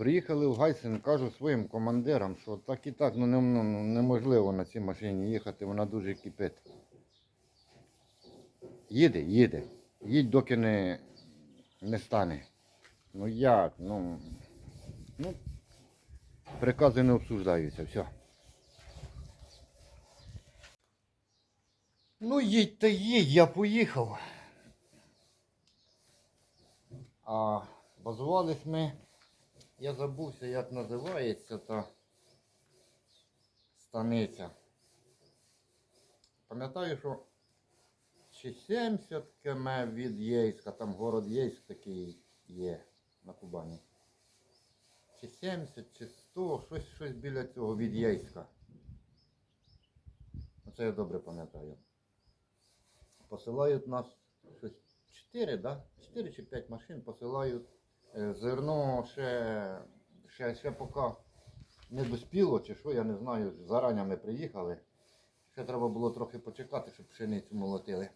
Приїхали в Гайсен, кажу своїм командирам, що так і так ну, не- ну, ну, неможливо на цій машині їхати, вона дуже кипить. Їде, їде. Їдь, доки не, не стане. Ну як? Ну, ну прикази не обсуждаються, все. Ну, їдь та їдь, я поїхав. А базувались ми. Я забувся, як називається та станиця. Пам'ятаю, що чи 70 км від Єйська, там город Єйськ такий є на Кубані. Чи 70, чи 100, щось, щось біля цього від Єйська. Оце я добре пам'ятаю. Посилають нас щось 4, да? 4 чи 5 машин посилають. Е, Зерно ще, ще, ще поки не доспіло, чи що, я не знаю. Зарані ми приїхали. Ще треба було трохи почекати, щоб пшеницю молотили.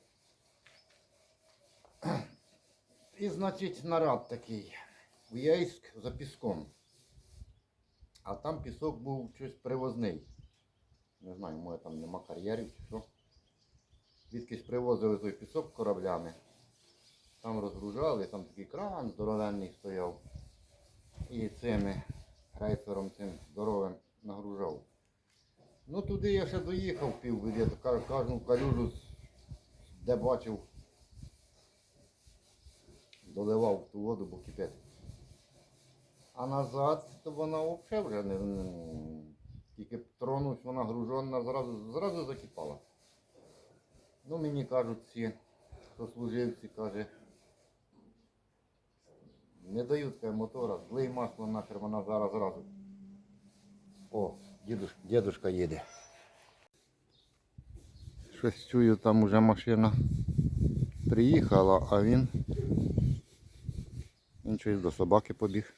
І, значить, нарад такий. В Єйськ за піском. А там пісок був щось привозний. Не знаю, може там нема кар'єрів чи що. Звідкись привозили той пісок кораблями. Там розгружали, там такий кран здоровенний стояв. І цими рейфером цим здоровим нагружав. Ну туди я ще доїхав півбіди, кожну калюжу, де бачив, доливав ту воду, бо кипить. А назад то вона взагалі вже не, тільки тронусь, вона гружена, зразу, зразу закипала. Ну мені кажуть ці сослуживці, каже, не дають каже, мотора, злий масло нахер, вона зараз зразу. О, дідуш, дідушка їде. Щось чую, там уже машина приїхала, а він. Він щось до собаки побіг.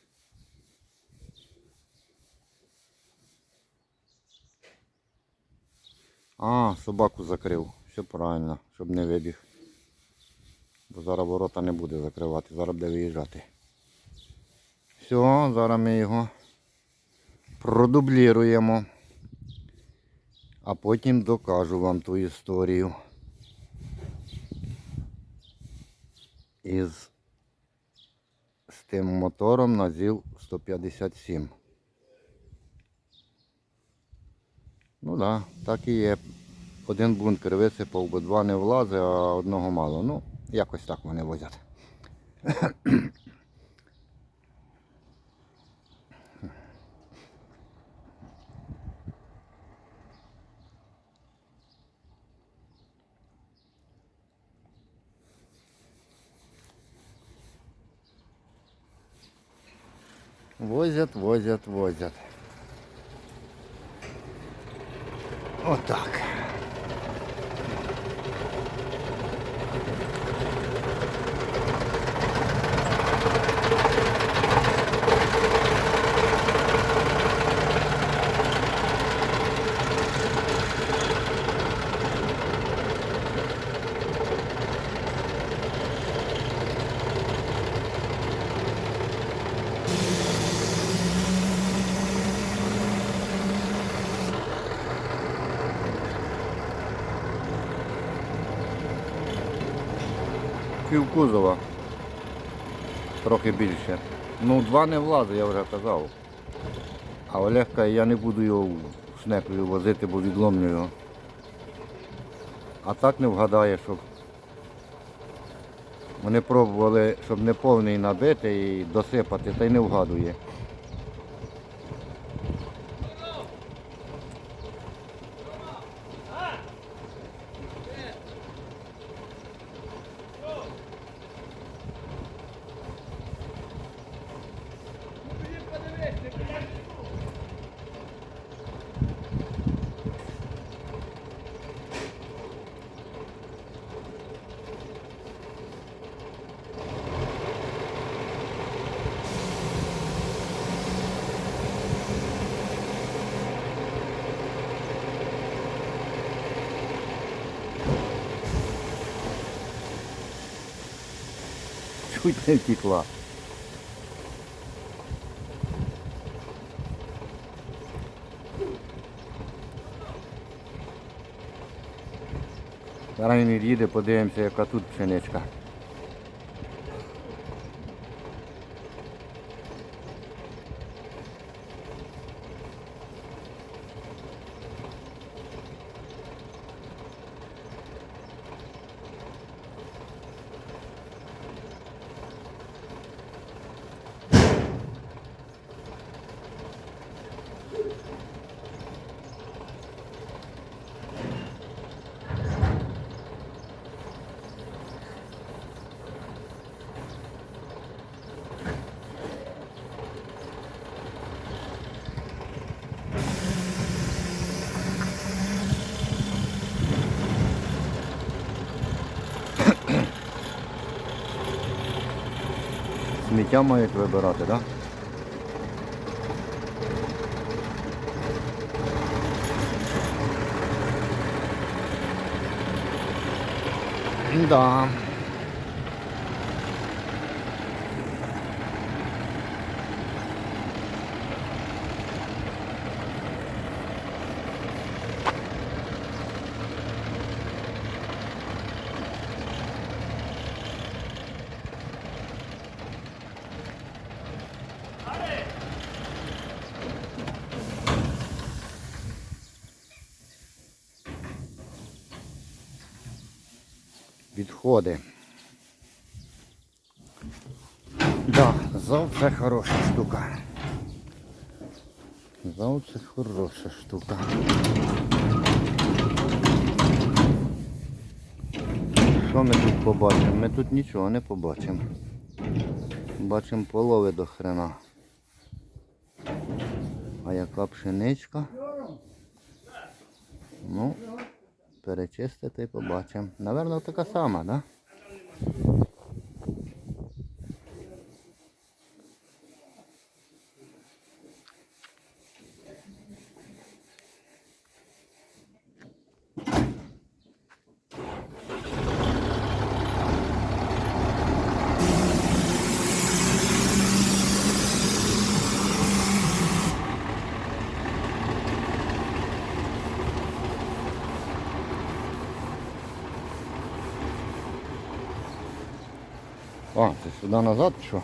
А, собаку закрив. Все правильно, щоб не вибіг. Бо зараз ворота не буде закривати, зараз буде виїжджати. Все, зараз ми його продубліруємо. А потім докажу вам ту історію. Із з тим мотором на ЗІЛ 157. Ну так, да, так і є. Один бункер висипав, бо два не влазить, а одного мало. Ну, якось так вони возять. Возять, возять, возять. Отак. Пів кузова. Трохи більше. Ну, два не влазить, я вже казав. А Олег каже, я не буду його шнеклею возити, бо відломлю його. А так не вгадає, щоб вони пробували, щоб не повний набити і досипати, та й не вгадує. чуть не втекла. Зараз він від'їде, подивимося, яка тут пшеничка. cheamă ecleberate, da? Da. Відходи. Да, зав це хороша штука. Зав це хороша штука. Що ми тут побачимо? Ми тут нічого не побачимо. Бачимо полови до хрена. А яка пшеничка? Ну, перечистити побачимо. Наверно, така сама, так? Да? Сюди назад що?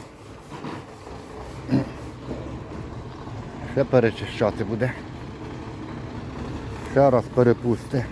Ще перечищати буде. Ще раз перепусти.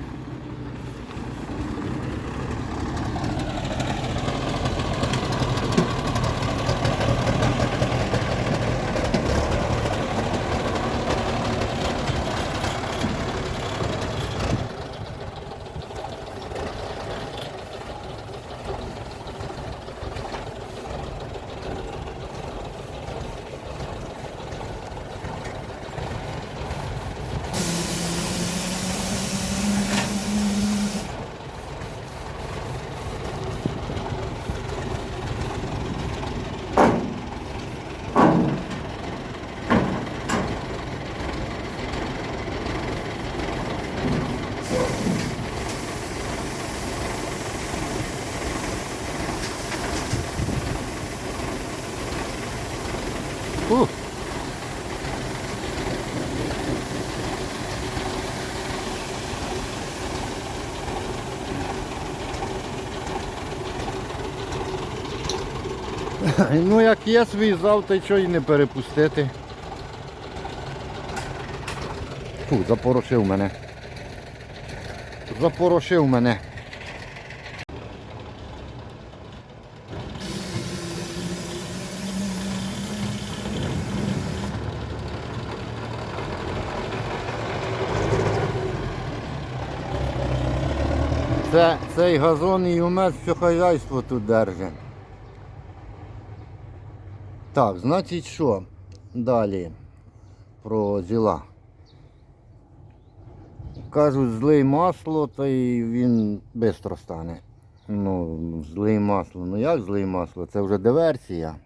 Ну як є свій зал, то чого і не перепустити. Фу, запорошив мене. Запорошив мене. Це, цей газон і умець все хазяйство тут держить. Так, значить що? Далі про зіла. Кажуть, злий масло, то й він швидко стане. Ну, злий масло. Ну як злий масло? Це вже диверсія.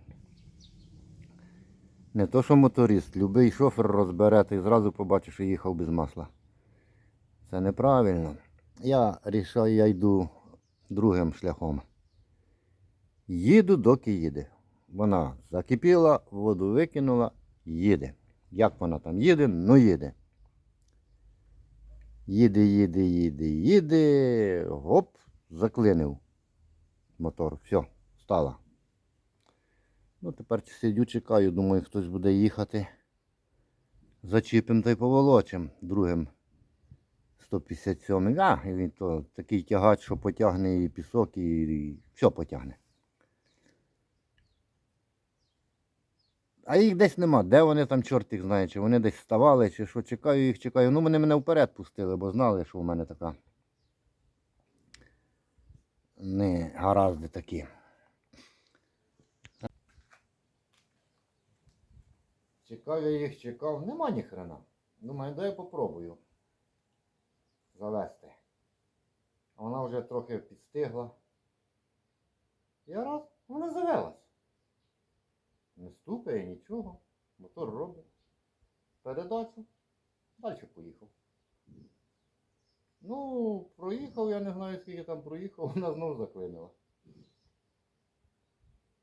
Не то, що моторист, любий шофер розбере, ти зразу побачиш, що їхав без масла. Це неправильно. Я рішаю, я йду другим шляхом. Їду, доки їде. Вона закипіла, воду викинула, їде. Як вона там їде, ну їде. Їде, їде, їде, їде. Гоп, заклинив мотор. Все, стала. Ну, тепер сидю, чекаю, думаю, хтось буде їхати. Зачіпим та й поволочим другим 157. А, він то такий тягач, що потягне і пісок, і, і все потягне. А їх десь нема. Де вони там, чорт їх знає, чи вони десь вставали, чи що, чекаю їх, чекаю. Ну, вони мене вперед пустили, бо знали, що у мене така. Не гаразди такі. Чекав я їх, чекав. Нема ні хрена. Думаю, дай я попробую завести. Вона вже трохи підстигла. Я раз, вона завелась. Не стукає нічого. Мотор робить. Передачу. Далі поїхав. Ну, проїхав, я не знаю, скільки там проїхав, вона знову заклинила.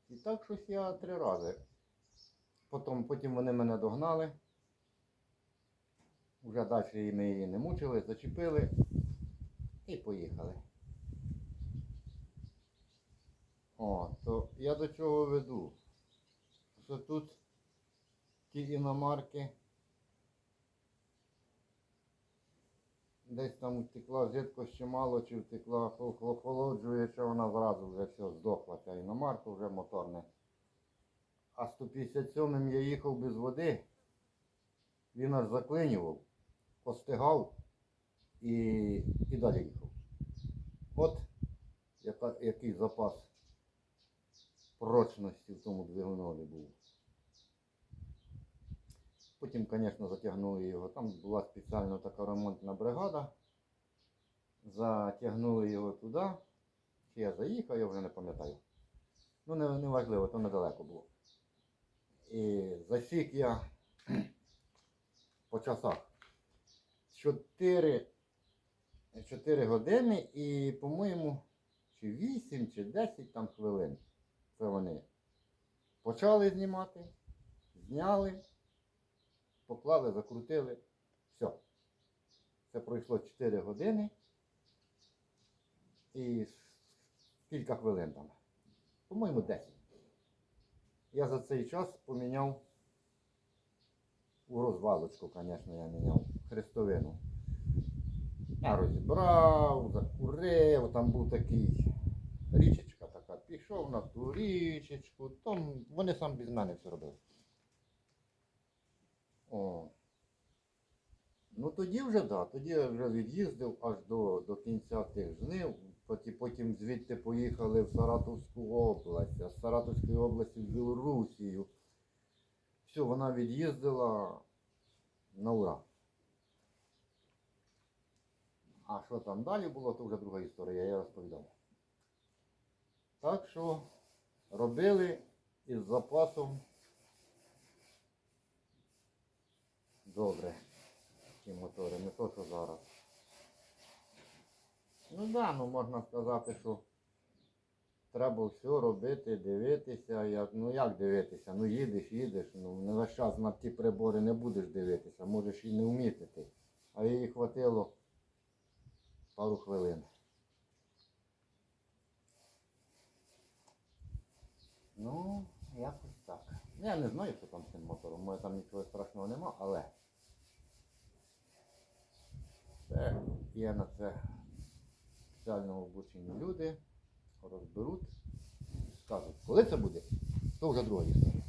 І так щось я три рази. Потім, потім вони мене догнали. Вже далі ми її не мучили, зачепили і поїхали. О, то я до чого веду? Що тут ті іномарки десь там втекла жидкость чимало, чи втекла хол- охолоджуюча, вона зразу вже все здохла, ця іномарка вже моторне. А 157-м я їхав без води, він аж заклинював, постигав і, і далі їхав. От яка, який запас прочності в тому двигунові був. Потім, звісно, затягнули його. Там була спеціальна така ремонтна бригада. Затягнули його туди. Чи я заїхав, я вже не пам'ятаю. Ну, не, не важливо, то недалеко було. І засік я по часах. 4, 4 години і, по-моєму, чи 8, чи 10 там хвилин. Це вони почали знімати, зняли, поклали, закрутили. Все. Це пройшло 4 години. І кілька хвилин там. По-моєму, 10. Я за цей час поміняв у розвалочку, звісно, я міняв хрестовину. Я розібрав, закурив, там був такий річечка така. Пішов на ту річечку, там вони сам без мене все робили. О. Ну тоді вже так, да, тоді я вже від'їздив аж до, до кінця тих жнив. Потім, потім звідти поїхали в Саратовську область, а з Саратовської області в Білорусію. Все, вона від'їздила на ура. А що там далі було, то вже друга історія, я розповідав. Так що робили із запасом добре ті мотори, не то, що зараз. Ну да, ну можна сказати, що треба все робити, дивитися. Як, ну як дивитися? Ну їдеш, їдеш, ну не весь час на ті прибори не будеш дивитися, можеш і не вміти ти. А їй хватило пару хвилин. Ну, якось так. Я не знаю, що там з цим мотором. Може там нічого страшного нема, але це є на це спеціально обучені люди, розберуть, скажуть, коли це буде, то вже друга історія.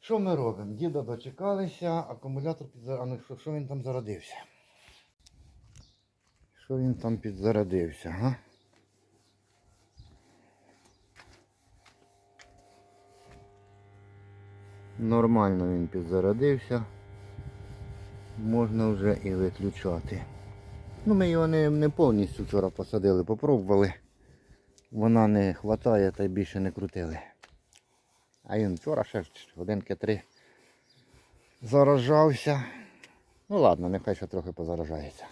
Що ми робимо? Діда дочекалися, акумулятор підзарядився. А ну що, що він там зарядився? Що він там підзарядився, га? Нормально він підзарядився. Можна вже і виключати. Ну, ми його не, не повністю вчора посадили, попробували. Вона не хватає та й більше не крутили. А він вчора ще годинки три заражався. Ну ладно, нехай ще трохи позаражається.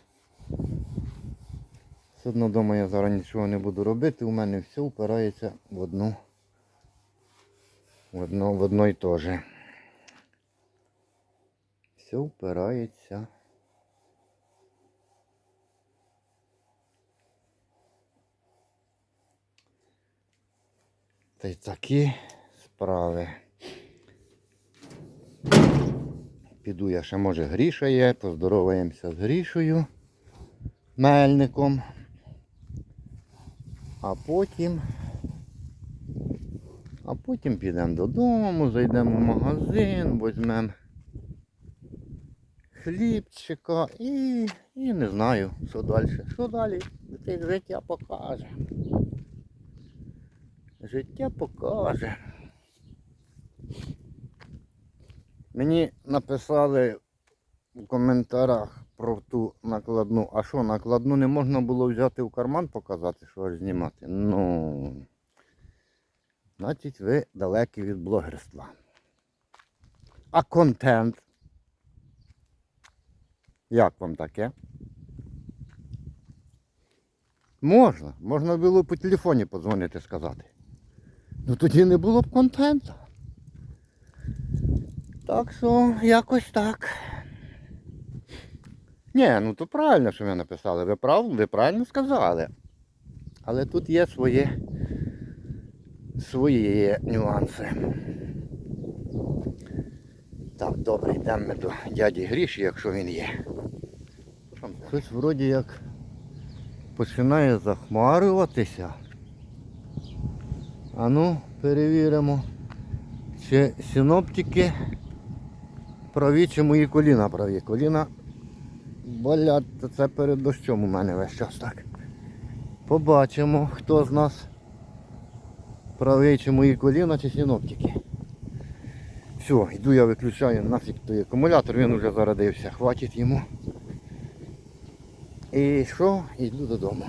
Все одно вдома я зараз нічого не буду робити, у мене все впирається в одну. В одно, в одно і те же все впирається. Та й такі справи. Піду я ще, може, Гріша є, поздороваємося з Грішою, мельником. А потім... А потім підемо додому, зайдемо в магазин, візьмемо хлібчика і, і не знаю, що далі. Що далі? Життя покаже. Життя покаже. Мені написали в коментарях про ту накладну. А що, накладну не можна було взяти в карман показати, що аж знімати? Ну. Значить, ви далекі від блогерства. А контент? Як вам таке? Можна. Можна було по телефоні подзвонити сказати. Ну тоді не було б контенту. Так що якось так. Ні, ну то правильно, що ви написали. Ви прав, ви правильно сказали. Але тут є своє, свої нюанси. Так, добре, йдемо до дяді Гріші, якщо він є. Щось вроді як починає захмарюватися. А ну, перевіримо, чи синоптики праві, чи мої коліна праві. Коліна болять, це перед дощом у мене весь час так. Побачимо, хто з нас правий, чи мої коліна, чи синоптики. Все, йду я виключаю нафіг той акумулятор, він вже зарядився, хватить йому. І що? Йду додому.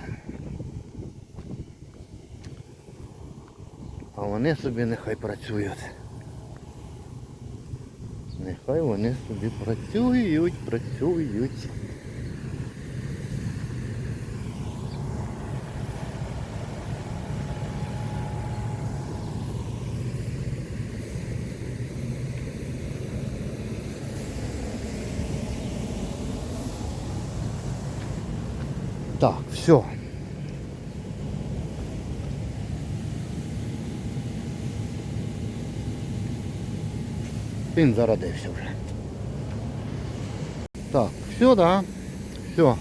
А вони собі нехай працюють. Нехай вони собі працюють, працюють. Так, все. Він зародився вже. Так, все, да. Все.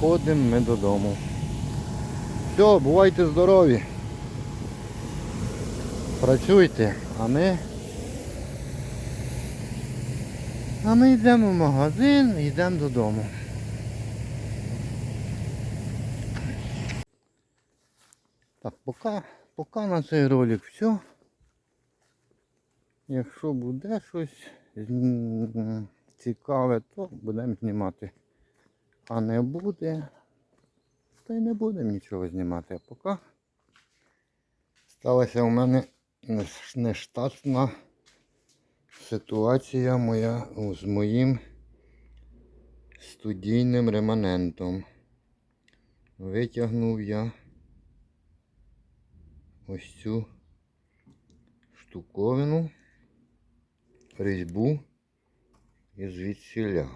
Ходимо ми додому. Все, бувайте здорові. Працюйте, а ми. А ми йдемо в магазин йдемо додому. Поки, поки на цей ролик все. Якщо буде щось цікаве, то будемо знімати. А не буде, то й не будемо нічого знімати. А поки сталася у мене неш- нештатна ситуація моя з моїм студійним реманентом. Витягнув я ось цю штуковину, різьбу і звідсіля.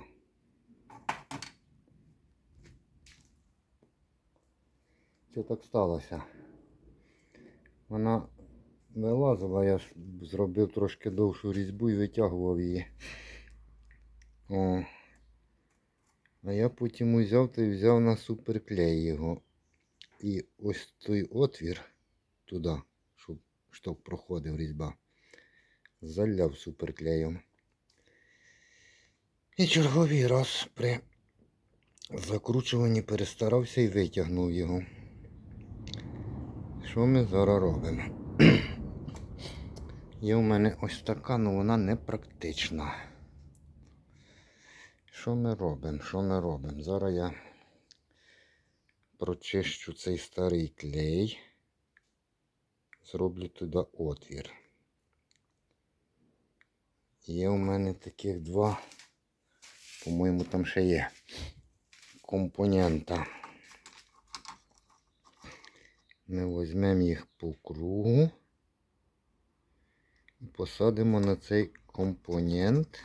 Що так сталося? Вона вилазила, я зробив трошки довшу різьбу і витягував її. О. А я потім узяв та й взяв на суперклей його. І ось той отвір туди, щоб шток проходив різьба. Заляв суперклеєм. І черговий раз при закручуванні перестарався і витягнув його. Що ми зараз робимо? Є у мене ось така, але вона не практична. Що ми робимо? Що ми робимо? Зараз я прочищу цей старий клей зроблю туди отвір. Є у мене таких два, по-моєму, там ще є компонента. Ми візьмемо їх по кругу і посадимо на цей компонент.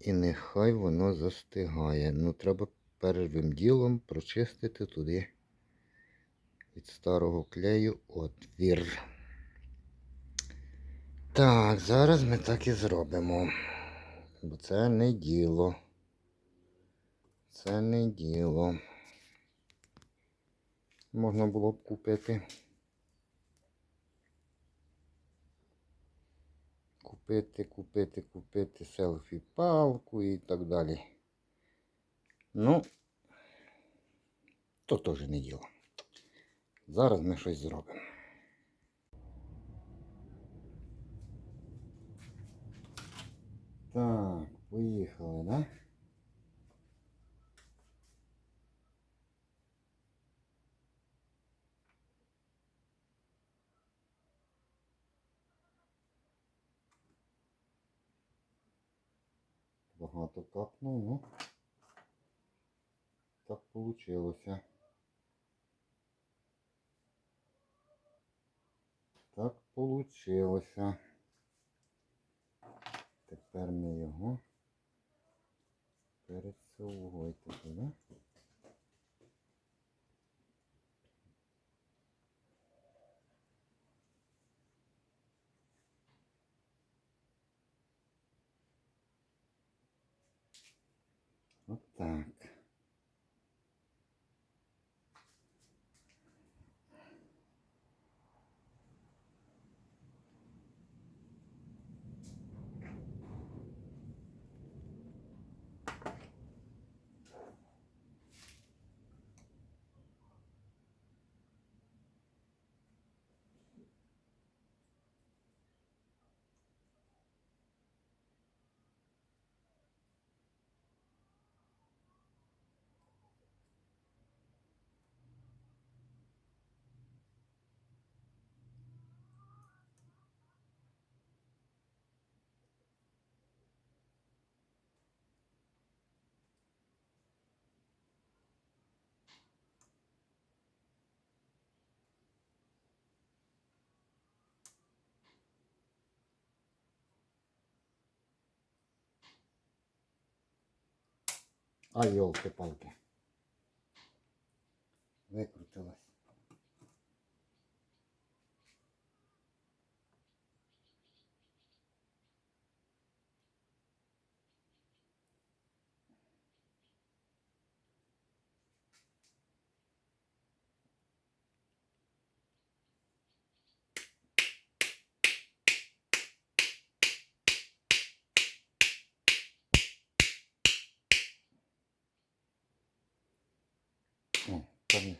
І нехай воно застигає. Ну, треба першим ділом прочистити туди від старого клею отвір. Так, зараз ми так і зробимо. Бо це не діло. Це не діло. Можна було б купити. Купити, купити, купити селфі палку і так далі. Ну, то теж не діло. Зараз ми щось зробимо. Так, поїхали, да? Багато капнув, ну. Так получилося. Так получилося. Тепер ми його пересовуйте туди. От так. А, елки-палки. Викрутилась.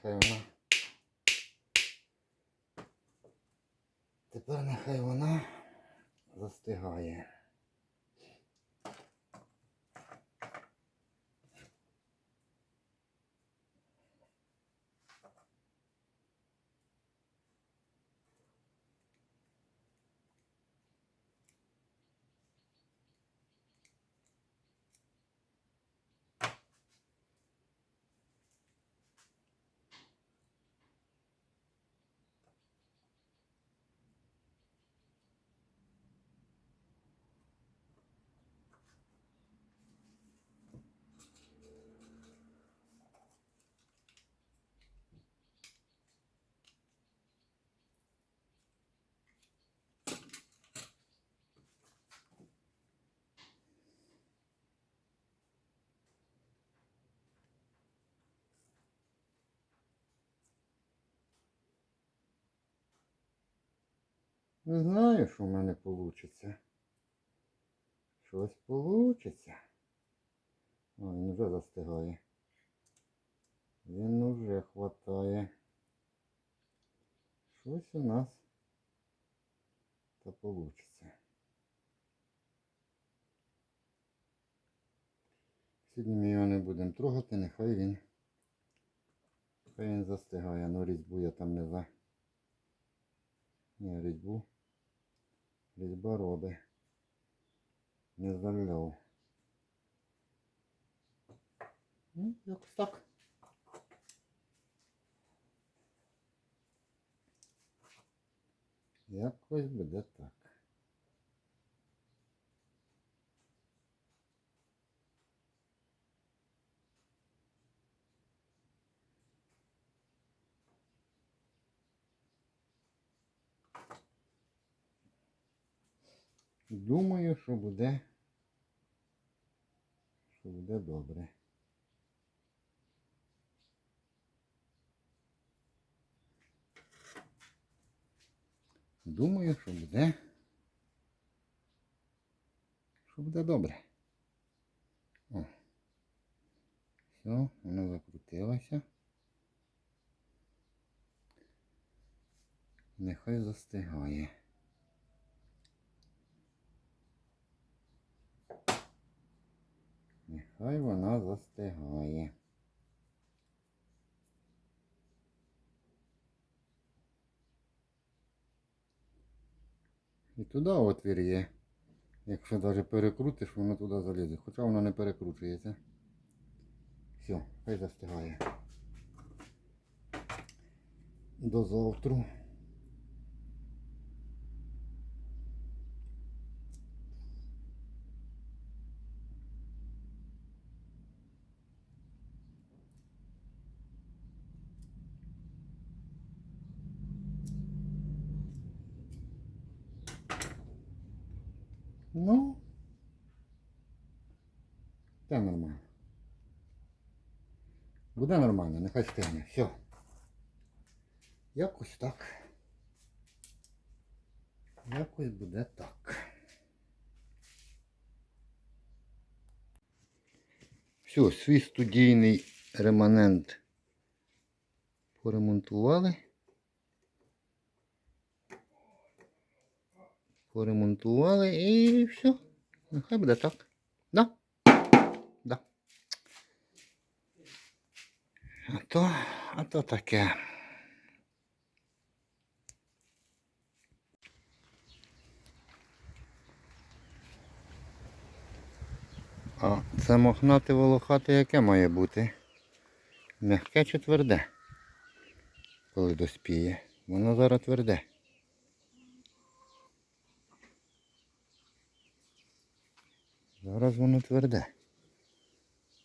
Нехай вона. Тепер нехай вона застигає. Не знаю, що в мене вийде. Щось вийде. О, він вже застигає. Він вже хватає. Щось у нас та вийде. Сьогодні ми його не будемо трогати, нехай він. Хай він застигає, ну різьбу я там не за. Ні, різьбу. Робить. Не заляв. Ну, якось так. Якось буде так. Думаю, що буде. Що буде добре. Думаю, що буде. Що буде добре. О. Все, воно закрутилося. Нехай застигає. Нехай вона застигає. І туди отвір є. Якщо навіть перекрутиш, воно туди залізе. Хоча воно не перекручується. Все, хай застигає. До завтра. Ну, це нормально. Буде нормально, нехай стигне. Все. Якось так. Якось буде так. Все, свій студійний реманент поремонтували. Поремонтували і все. Нехай буде так. А то, а то таке. А це мохнате волохате яке має бути? Мягке чи тверде? Коли доспіє. Воно зараз тверде. Зараз воно тверде.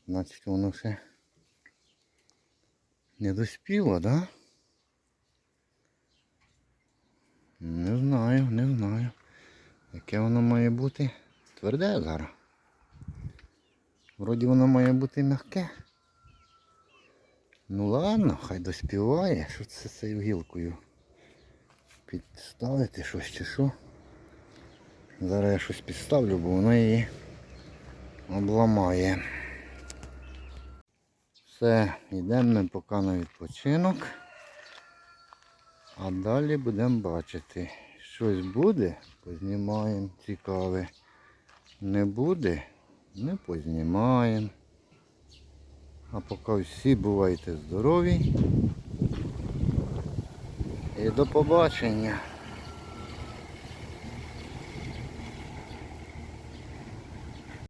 Значить воно ще не доспіло, да? Не знаю, не знаю. Яке воно має бути? Тверде зараз. Вроді воно має бути м'яке. Ну ладно, хай доспіває. Що це з цією гілкою? Підставити щось чи що? Зараз я щось підставлю, бо воно її обламає. Все, йдемо ми поки на відпочинок. А далі будемо бачити. Щось буде, познімаємо цікаве. Не буде, не познімаємо. А поки всі бувайте здорові. І до побачення.